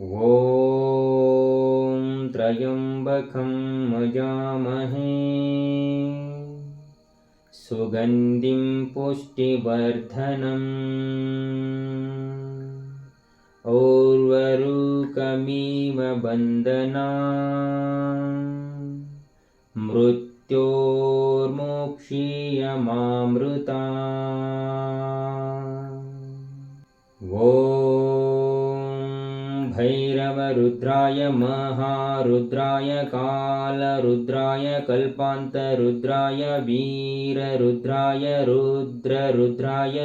ॐ त्र्यम्बकं मजामहे। सुगन्धिं पुष्टिवर्धनम्। और्वरुकमिव बन्दना मृत्योर्मोक्षीयमामृता। ॐ भैरवरुद्राय महारुद्राय कालरुद्राय कल्पान्तरुद्राय वीररुद्राय रुद्ररुद्राय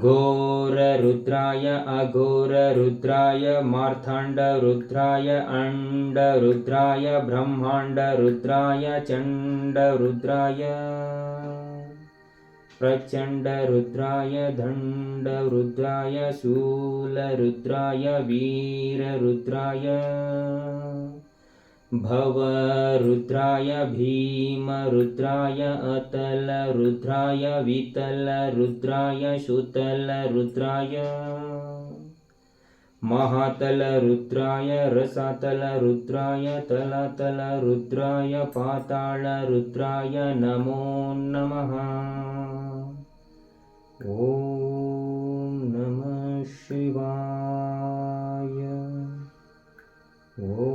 घोररुद्राय अघोररुद्राय मार्ताण्डरुद्राय अण्डरुद्राय ब्रह्माण्डरुद्राय चण्डरुद्राय प्रचण्डरुद्राय दण्डरुद्राय शूलरुद्राय वीररुद्राय भवरुद्राय भीमरुद्राय अतलरुद्राय वितलरुद्राय सुतलरुद्राय महातलरुद्राय रसातलरुद्राय तलातलरुद्राय पातालरुद्राय नमो नमः ஓ